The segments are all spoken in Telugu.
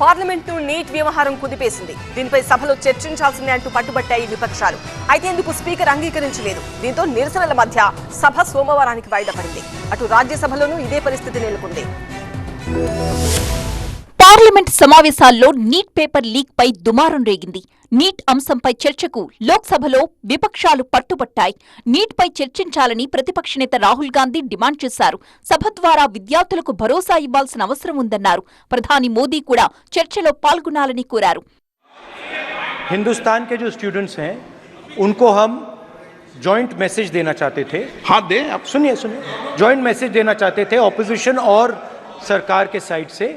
పార్లమెంట్ను నీట్ వ్యవహారం కుదిపేసింది. దీనిపై సభలో చర్చించాల్సిందే అంటూ పట్టుబట్టాయి విపక్షాలు. అయితే ఇందుకు స్పీకర్ అంగీకరించలేదు. దీంతో నిరసనల మధ్య సభ సోమవారానికి వాయిదా పడింది. అటు రాజ్యసభలోనూ ఇదే పరిస్థితి నెలకొంది. పార్లమెంట్ సమావేశాల్లో నీట్ పేపర్ లీక్ పై దుమారం రేగింది నీట్ అంశంపై చర్చకు లోక్సభలో విపక్షాలు పట్టుబట్టాయి నీట్ పై చర్చించాలని ప్రతిపక్ష నేత రాహుల్ గాంధీ డిమాండ్ చేశారు సభ ద్వారా విద్యార్థులకు భరోసా ఇవ్వాల్సిన అవసరం ఉందన్నారు ప్రధాని మోదీ కూడా చర్చలో పాల్గొనాలని కోరారు हिंदुस्तान के जो स्टूडेंट्स हैं उनको हम जॉइंट मैसेज देना चाहते थे हाँ दें आप सुनिए सुनिए जॉइंट मैसेज देना चाहते थे ऑपोजिशन और सरकार के साइड से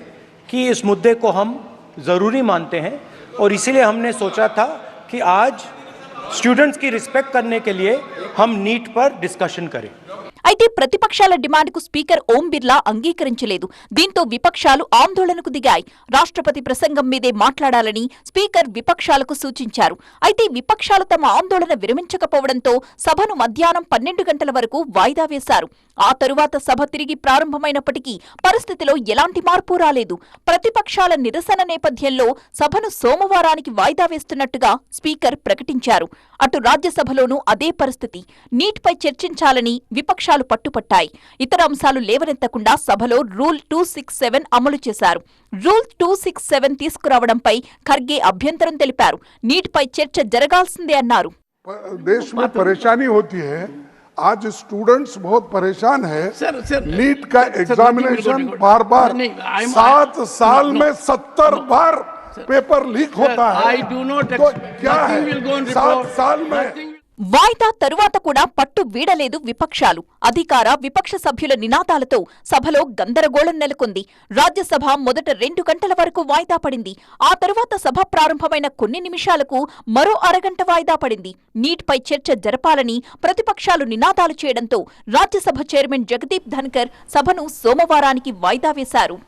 कि इस मुद्दे को हम ज़रूरी मानते हैं और इसीलिए हमने सोचा था कि आज स्टूडेंट्स की रिस्पेक्ट करने के लिए हम नीट पर डिस्कशन करें। అయితే ప్రతిపక్షాల డిమాండ్కు స్పీకర్ ఓం బిర్లా అంగీకరించలేదు. దీంతో విపక్షాలు ఆందోళనకు దిగాయి. రాష్ట్రపతి ప్రసంగం మీదే మాట్లాడాలని స్పీకర్ విపక్షాలకు సూచించారు. అయితే విపక్షాలు తమ ఆందోళన విరమించకపోవడంతో సభను మధ్యాహ్నం పన్నెండు గంటల వరకు వాయిదా వేశారు. ఆ తరువాత సభ తిరిగి ప్రారంభమైనప్పటికీ పరిస్థితిలో ఎలాంటి మార్పు రాలేదు. ప్రతిపక్షాల నిరసన నేపథ్యంలో సభను సోమవారానికి వాయిదా వేస్తున్నట్టుగా స్పీకర్ ప్రకటించారు. అటు రాజ్యసభలోనూ అదే పరిస్థితి నీట్పై చర్చించాలని విపక్షాలు పట్టుపట్టాయి ఇతర అంశాలు లేవనెత్తకుండా సభలో రూల్ టూ సిక్స్ సెవెన్ అమలు చేశారు రూల్ టూ సిక్స్ సెవెన్ తీసుకురావడంపై ఖర్గే అభ్యంతరం తెలిపారు నీట్పై చర్చ జరగాల్సిందే అన్నారు देश में परेशानी होती है आज स्टूडेंट्स बहुत परेशान है सर, सर, नीट का सर, एग्जामिनेशन रिकॉर्ड, रिकॉर्ड। बार बार नहीं, I'm- सात I- साल no, में सत्तर बार पेपर लीक होता है I do not तो ex- क्या nothing है will go on सात report. साल में Nothing- వాయిదా తరువాత కూడా పట్టు వీడలేదు విపక్షాలు అధికార విపక్ష సభ్యుల నినాదాలతో సభలో గందరగోళం నెలకొంది రాజ్యసభ మొదట రెండు గంటల వరకు వాయిదా పడింది ఆ తరువాత సభ ప్రారంభమైన కొన్ని నిమిషాలకు మరో అరగంట వాయిదా పడింది నీట్పై చర్చ జరపాలని ప్రతిపక్షాలు నినాదాలు చేయడంతో రాజ్యసభ చైర్మన్ జగదీప్ ధన్కర్ సభను సోమవారానికి వాయిదా వేశారు